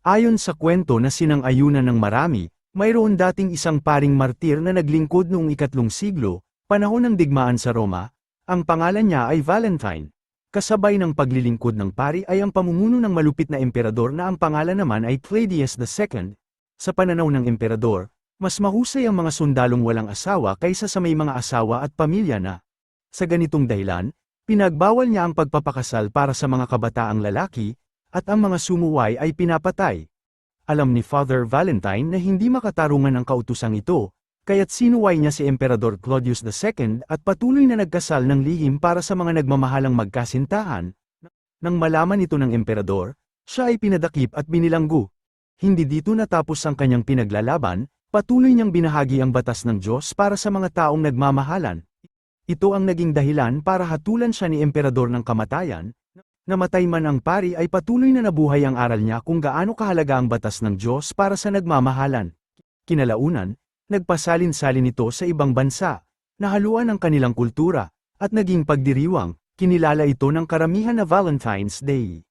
Ayon sa kwento na sinang-ayunan ng marami, mayroon dating isang paring martir na naglingkod noong ikatlong siglo, panahon ng digmaan sa Roma, ang pangalan niya ay Valentine. Kasabay ng paglilingkod ng pari ay ang pamumuno ng malupit na emperador na ang pangalan naman ay Claudius II. Sa pananaw ng emperador, mas mahusay ang mga sundalong walang asawa kaysa sa may mga asawa at pamilya na. Sa ganitong dahilan, pinagbawal niya ang pagpapakasal para sa mga kabataang lalaki, at ang mga sumuway ay pinapatay. Alam ni Father Valentine na hindi makatarungan ang kautusang ito, kaya't sinuway niya si Emperador Claudius II at patuloy na nagkasal ng lihim para sa mga nagmamahalang magkasintahan. Nang malaman ito ng emperador, siya ay pinadakip at binilanggo. Hindi dito natapos ang kanyang pinaglalaban, patuloy niyang binahagi ang batas ng Diyos para sa mga taong nagmamahalan. Ito ang naging dahilan para hatulan siya ni emperador ng kamatayan, Namatay man ang pari ay patuloy na nabuhay ang aral niya kung gaano kahalaga ang batas ng Diyos para sa nagmamahalan. Kinalaunan, nagpasalin-salin ito sa ibang bansa, nahaluan ang kanilang kultura, at naging pagdiriwang, kinilala ito ng karamihan na Valentine's Day.